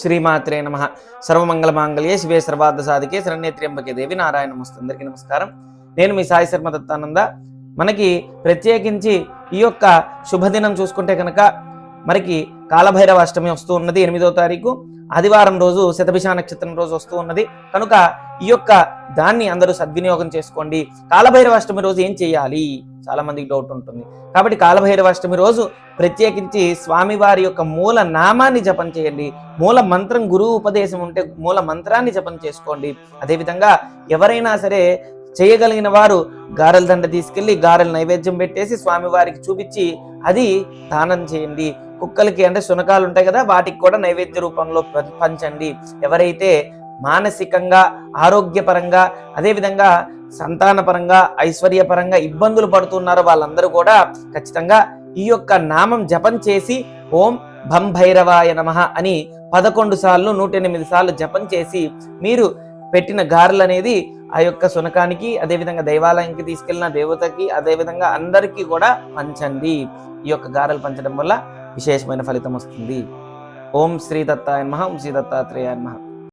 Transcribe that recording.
శ్రీమాత్రే నమ. సర్వమంగళ మాంగళ్యే శివే సర్వార్థ సాధికే శరణ్యేత్ర్యంబకే దేవి నారాయణ నమస్తే అందరికీ నమస్కారం. నేను మీ సాయి శర్మ దత్తానంద. మనకి ప్రత్యేకించి ఈ యొక్క శుభదినం చూసుకుంటే కనుక మనకి కాలభైరవ అష్టమి వస్తూ ఉన్నది ఎనిమిదో తారీఖు. ఆదివారం రోజు శతభిష నక్షత్రం రోజు వస్తూ ఉన్నది. కనుక ఈ యొక్క దాన్ని అందరూ సద్వినియోగం చేసుకోండి. కాలభైరవ అష్టమి రోజు ఏం చేయాలి? చాలా మందికి డౌట్ ఉంటుంది. కాబట్టి కాలభైరవ అష్టమి రోజు ప్రత్యేకించి స్వామివారి యొక్క మూల నామాన్ని జపం చేయండి. మూల మంత్రం గురువు ఉపదేశం ఉంటే మూల మంత్రాన్ని జపం చేసుకోండి. అదేవిధంగా ఎవరైనా సరే చేయగలిగిన వారు గారెల దండ తీసుకెళ్ళి గారెల నైవేద్యం పెట్టేసి స్వామివారికి చూపించి అది దానం చేయండి. కుక్కలకి అంటే శునకాలు ఉంటాయి కదా వాటికి కూడా నైవేద్య రూపంలో పంచండి. ఎవరైతే మానసికంగా ఆరోగ్యపరంగా అదేవిధంగా సంతానపరంగా ఐశ్వర్యపరంగా ఇబ్బందులు పడుతున్నారో వాళ్ళందరూ కూడా ఖచ్చితంగా ఈ యొక్క నామం జపం చేసి ఓం భం భైరవాయ నమ అని పదకొండు సార్లు నూట ఎనిమిది సార్లు జపం చేసి మీరు పెట్టిన గారెలు అనేది ఆ యొక్క శునకానికి అదేవిధంగా దైవాలయానికి తీసుకెళ్ళిన దేవతకి అదేవిధంగా అందరికీ కూడా పంచండి. ఈ యొక్క గారెలు పంచడం వల్ల విశేషమైన ఫలితం వస్తుంది. ఓం శ్రీ దత్తాయ నమః ఓం శ్రీ దత్తాత్రేయ నమః.